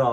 ลอ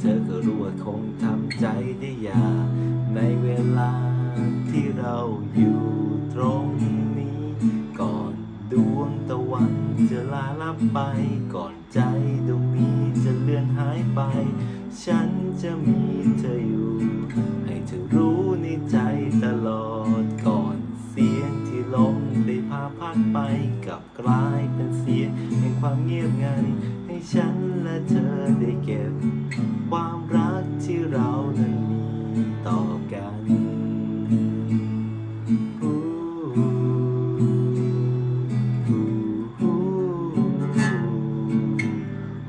เธอก็รู้ว่าคงทำใจได้ยากในเวลาที่เราอยู่ตรงนี้ ก่อนดวงตะวันจะลาลับไปก่อนใจดวงนี้จะเลื่อนหายไป ฉันจะมีเธออยู่ ให้เธอรู้ในใจตลอดก่อนเสียงที่ลมได้พาพัดไปกับกลายเป็นเสียงแห่งความเงียบงันให้ฉันและเธอได้เก็บ ความรักที่เรานั้นมีต่อกันหู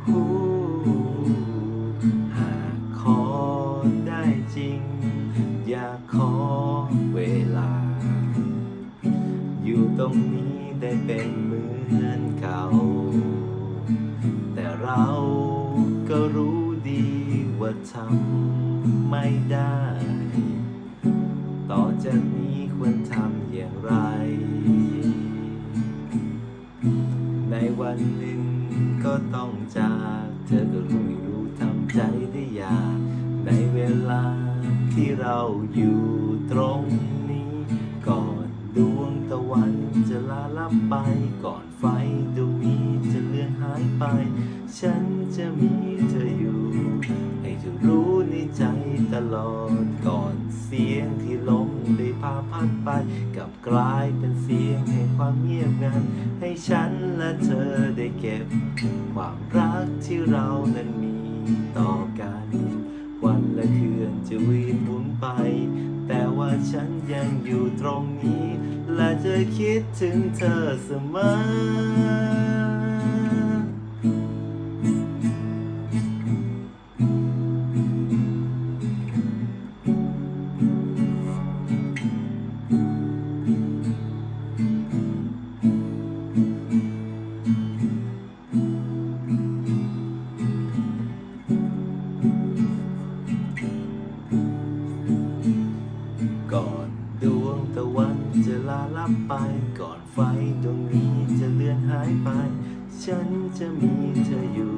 หูหากขอได้จริง อยากขอเวลา อยู่ตรงนี้ได้เป็น ทำไม่ได้ ต่อจากนี้ควรทำอย่างไร ในวันหนึ่งก็ต้องจาก เธอก็รู้ไม่รู้ทำใจได้ยากในเวลาที่เราอยู่ตรงนี้ ก่อนดวงตะวันจะลาลับไป ก่อนไฟดวงนี้จะเลือนหายไป ฉันจะมี ลอดก่อนเสียงที่ลมได้พาพัดไปกับกลายเป็นเสียงแห่งความเงียบงัน ให้ฉันและเธอได้เก็บ ความรักที่เรานั้นมีต่อกัน วันและคืนจะวีนหมุนไป แต่ว่าฉันยังอยู่ตรงนี้ และจะคิดถึงเธอเสมอ ก่อนไฟตรงนี้จะเลือนหายไป ฉันจะมีเธออยู่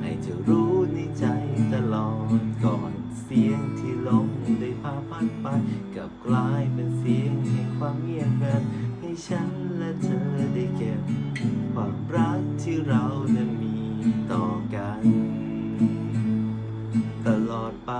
ให้เธอรู้ในใจตลอดก่อนเสียงที่ลมได้พาพัดไปกับกลายเป็นเสียงแห่งความเงียบเงันให้ฉันและเธอได้เก็บ ความรักที่เรานั้นมีต่อกัน ตลอดไป